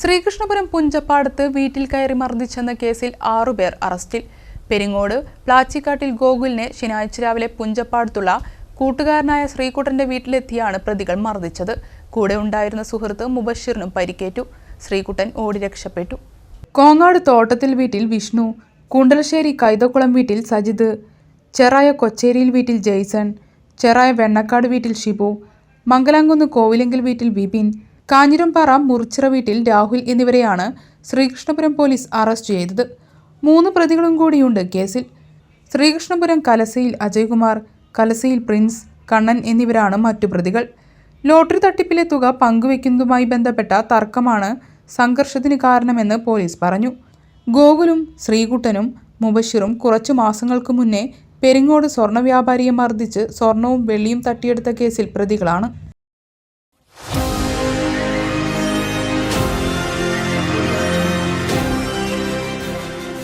ശ്രീകൃഷ്ണപുരം പുഞ്ചപ്പാടത്ത് വീട്ടിൽ കയറി മർദ്ദിച്ചെന്ന കേസിൽ ആറുപേർ അറസ്റ്റിൽ. പെരിങ്ങോട് പ്ലാച്ചിക്കാട്ടിൽ ഗോകുലിനെ ശനിയാഴ്ച രാവിലെ പുഞ്ചപ്പാടത്തുള്ള കൂട്ടുകാരനായ ശ്രീകുട്ടന്റെ വീട്ടിലെത്തിയാണ് പ്രതികൾ മർദ്ദിച്ചത്. കൂടെ ഉണ്ടായിരുന്ന സുഹൃത്ത് മുബഷിറിനും പരിക്കേറ്റു. ശ്രീകുട്ടൻ ഓടി രക്ഷപ്പെട്ടു. കോങ്ങാട് തോട്ടത്തിൽ വീട്ടിൽ വിഷ്ണു കൂണ്ടലശ്ശേരി കൈതക്കുളം വീട്ടിൽ സജിത് ചെറായ കൊച്ചേരിയിൽ വീട്ടിൽ ജെയ്സൺ ചെറായ വെണ്ണക്കാട് വീട്ടിൽ ഷിബു മംഗലാംകുന്ന് കോവിലെങ്കിൽ വീട്ടിൽ വിപിൻ കാഞ്ഞിരംപാറ മുറിച്ചിറ വീട്ടിൽ രാഹുൽ എന്നിവരെയാണ് ശ്രീകൃഷ്ണപുരം പോലീസ് അറസ്റ്റ് ചെയ്തത്. മൂന്ന് പ്രതികളും കൂടിയുണ്ട് കേസിൽ. ശ്രീകൃഷ്ണപുരം കലസയിൽ അജയ്കുമാർ കലസയിൽ പ്രിൻസ് കണ്ണൻ എന്നിവരാണ് മറ്റു പ്രതികൾ. ലോട്ടറി തട്ടിപ്പിലെ തുക പങ്കുവെക്കുന്നതുമായി ബന്ധപ്പെട്ട തർക്കമാണ് സംഘർഷത്തിന് കാരണമെന്ന് പോലീസ് പറഞ്ഞു. ഗോകുലും ശ്രീകുട്ടനും മുബഷിറും കുറച്ചു മാസങ്ങൾക്ക് മുന്നേ പെരിങ്ങോട് സ്വർണ വ്യാപാരിയെ മർദ്ദിച്ച് സ്വർണവും വെള്ളിയും തട്ടിയെടുത്ത കേസിൽ പ്രതികളാണ്.